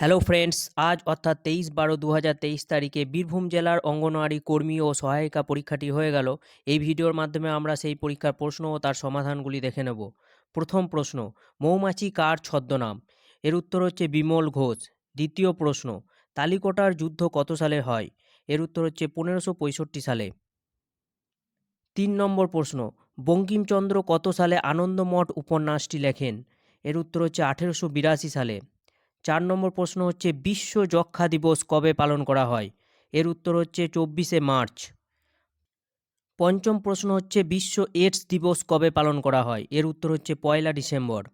Hello friends আজ অর্থাৎ তেইশ বারো দু তারিখে বীরভূম জেলার অঙ্গনওয়াড়ি কর্মী ও সহায়িকা পরীক্ষাটি হয়ে গেল। এই ভিডিওর মাধ্যমে আমরা সেই পরীক্ষার প্রশ্ন ও তার সমাধানগুলি দেখে নেব। প্রথম প্রশ্ন, মৌমাছি কার ছদ্মনাম? এর উত্তর হচ্ছে বিমল ঘোষ। দ্বিতীয় প্রশ্ন, তালিকোটার যুদ্ধ কত সালে হয়? এর উত্তর হচ্ছে পনেরোশো সালে। তিন নম্বর প্রশ্ন, বঙ্কিমচন্দ্র কত সালে আনন্দমঠ উপন্যাসটি লেখেন? এর উত্তর হচ্ছে আঠেরোশো বিরাশি সালে। চার নম্বর প্রশ্ন হচ্ছে, বিশ্ব যক্ষা দিবস কবে পালন করা হয়? এর উত্তর হচ্ছে, চব্বিশে মার্চ। পঞ্চম প্রশ্ন হচ্ছে, বিশ্ব এইডস দিবস কবে পালন করা হয়? এর উত্তর হচ্ছে, পয়লা ডিসেম্বর।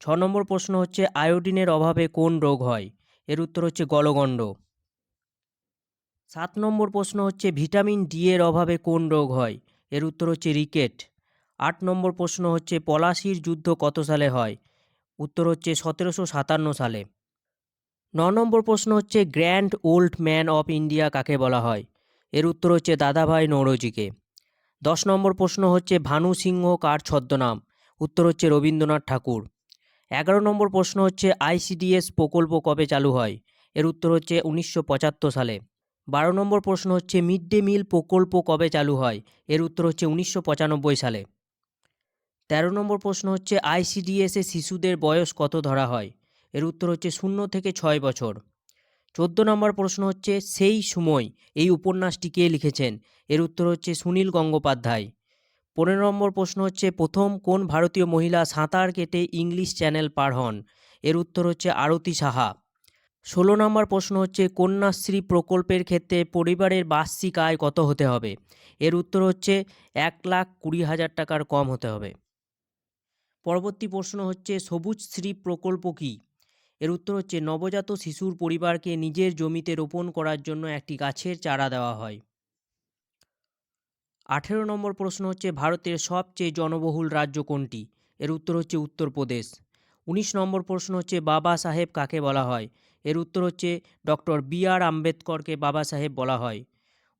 ছ নম্বর প্রশ্ন হচ্ছে, আয়োডিনের অভাবে কোন রোগ হয়? এর উত্তর হচ্ছে, গলগণ্ড। সাত নম্বর প্রশ্ন হচ্ছে, ভিটামিন ডি এর অভাবে কোন রোগ হয়? এর উত্তর হচ্ছে, রিকেট। আট নম্বর প্রশ্ন হচ্ছে, পলাশির যুদ্ধ কত সালে হয়? উত্তর হচ্ছে, সতেরোশো সাতান্ন সালে। ন নম্বর প্রশ্ন হচ্ছে, grand old man of India কাকে বলা হয়? এর উত্তর হচ্ছে, দাদাভাই নৌরজিকে। দশ নম্বর প্রশ্ন হচ্ছে, ভানু সিংহ কার ছদ্মনাম? উত্তর হচ্ছে, রবীন্দ্রনাথ ঠাকুর। এগারো নম্বর প্রশ্ন হচ্ছে, আইসিডিএস প্রকল্প কবে চালু হয়? এর উত্তর হচ্ছে, উনিশশো পঁচাত্তর সালে। বারো নম্বর প্রশ্ন হচ্ছে, মিড ডে মিল প্রকল্প কবে চালু হয়? এর উত্তর হচ্ছে, উনিশশো পঁচানব্বই সালে। তেরো নম্বর প্রশ্ন হচ্ছে, আইসিডিএসে শিশুদের বয়স কত ধরা হয়? এর উত্তর হচ্ছে শূন্য থেকে ছয় বছর। চোদ্দ নম্বর প্রশ্ন হচ্ছে, সেই সময় এই উপন্যাসটি কে লিখেছেন? এর উত্তর হচ্ছে সুনীল গঙ্গোপাধ্যায়। পনেরো নম্বর প্রশ্ন হচ্ছে, প্রথম কোন ভারতীয় মহিলা সাঁতার কেটে ইংলিশ চ্যানেল পার হন? এর উত্তর হচ্ছে আরতি সাহা। ষোলো নম্বর প্রশ্ন হচ্ছে, কন্যাশ্রী প্রকল্পের ক্ষেত্রে পরিবারের বার্ষিক আয় কত হতে হবে? এর উত্তর হচ্ছে, এক লাখ কুড়ি হাজার টাকার কম হতে হবে। পরবর্তী প্রশ্ন হচ্ছে, সবুজ শ্রী প্রকল্প কী? এর উত্তর হচ্ছে, নবজাত শিশুর পরিবারকে নিজের জমিতে রোপণ করার জন্য একটি গাছের চারা দেওয়া হয়। আঠেরো নম্বর প্রশ্ন হচ্ছে, ভারতের সবচেয়ে জনবহুল রাজ্য কোনটি? এর উত্তর হচ্ছে, উত্তরপ্রদেশ। উনিশ নম্বর প্রশ্ন হচ্ছে, বাবা সাহেব কাকে বলা হয়? এর উত্তর হচ্ছে, ডক্টর বি আর আম্বেদকরকে বাবা সাহেব বলা হয়।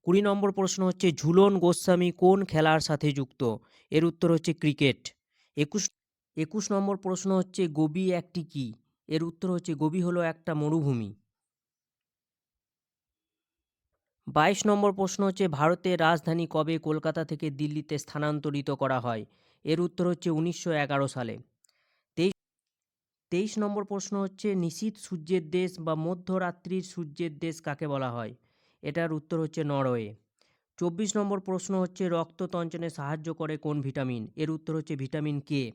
কুড়ি নম্বর প্রশ্ন হচ্ছে, ঝুলন গোস্বামী কোন খেলার সাথে যুক্ত? এর উত্তর হচ্ছে, ক্রিকেট। একুশ একুশ নম্বর প্রশ্ন হচ্ছে, গোবি একটি কী? এর উত্তর হচ্ছে গোবি হলো একটা মরুভূমি। বাইশ নম্বর প্রশ্ন হচ্ছে, ভারতের রাজধানী কবে কলকাতা থেকে দিল্লিতে স্থানান্তরিত করা হয়? এর উত্তর হচ্ছে উনিশশো এগারো সালে। তেইশ তেইশ নম্বর প্রশ্ন হচ্ছে, নিশীত সূর্যের দেশ বা মধ্যরাত্রির সূর্যের দেশ কাকে বলা হয়? এটার উত্তর হচ্ছে নরওয়ে। চব্বিশ নম্বর প্রশ্ন হচ্ছে, রক্ত তঞ্চনে সাহায্য করে কোন ভিটামিন? এর উত্তর হচ্ছে ভিটামিন কে।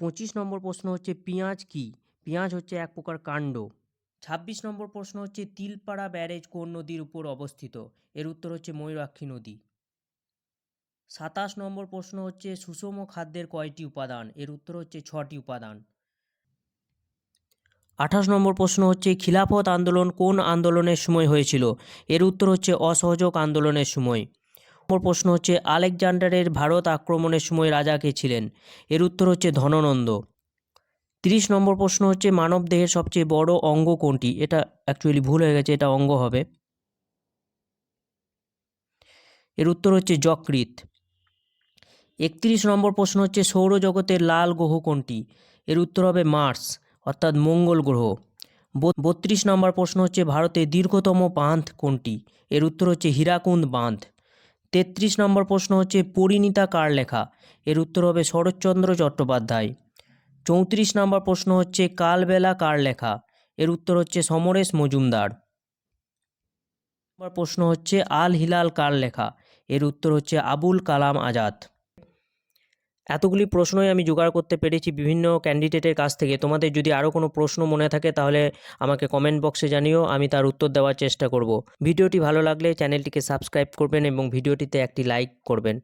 পঁচিশ নম্বর প্রশ্ন হচ্ছে পেঁয়াজ কি? পেঁয়াজ হচ্ছে এক প্রকার কাণ্ড। ছাব্বিশ নম্বর প্রশ্ন হচ্ছে তিলপাড়া ব্যারেজ কোন নদীর উপর অবস্থিত? এর উত্তর হচ্ছে ময়ূরাক্ষী নদী। সাতাশ নম্বর প্রশ্ন হচ্ছে সুষম খাদ্যের কয়টি উপাদান? এর উত্তর হচ্ছে ছটি উপাদান। আঠাশ নম্বর প্রশ্ন হচ্ছে খিলাফত আন্দোলন কোন আন্দোলনের সময় হয়েছিল? এর উত্তর হচ্ছে অসহযোগ আন্দোলনের সময়। নম্বর প্রশ্ন হচ্ছে, আলেকজান্ডারের ভারত আক্রমণের সময় রাজা কে ছিলেন? এর উত্তর হচ্ছে ধননন্দ। তিরিশ নম্বর প্রশ্ন হচ্ছে, মানবদেহের সবচেয়ে বড় অঙ্গ কোনটি? এটা অ্যাকচুয়ালি ভুল হয়ে গেছে, এটা অঙ্গ হবে। এর উত্তর হচ্ছে যকৃত একত্রিশ নম্বর প্রশ্ন হচ্ছে, সৌরজগতের লাল গ্রহ কোনটি? এর উত্তর হবে মার্স, অর্থাৎ মঙ্গল গ্রহ। বত্রিশ নম্বর প্রশ্ন হচ্ছে, ভারতের দীর্ঘতম বাঁধ কোনটি? এর উত্তর হচ্ছে হীরাকুন্দ বাঁধ। তেত্রিশ নম্বর প্রশ্ন হচ্ছে পরিণীতা কার লেখা? এর উত্তর হবে শরৎচন্দ্র চট্টোপাধ্যায়। চৌত্রিশ নম্বর প্রশ্ন হচ্ছে কালবেলা কার লেখা? এর উত্তর হচ্ছে সমরেশ মজুমদার। নম্বর প্রশ্ন হচ্ছে আল হিলাল কার লেখা? এর উত্তর হচ্ছে আবুল কালাম আজাদ। এতগুলি প্রশ্নই আমি জোগাড় করতে পেরেছি বিভিন্ন ক্যান্ডিডেটের কাছ থেকে। তোমাদের যদি আরও কোনো প্রশ্ন মনে থাকে, তাহলে আমাকে কমেন্ট বক্সে জানিও, আমি তার উত্তর দেওয়ার চেষ্টা করব। ভিডিওটি ভালো লাগলে চ্যানেলটিকে সাবস্ক্রাইব করবেন এবং ভিডিওটিতে একটি লাইক করবেন।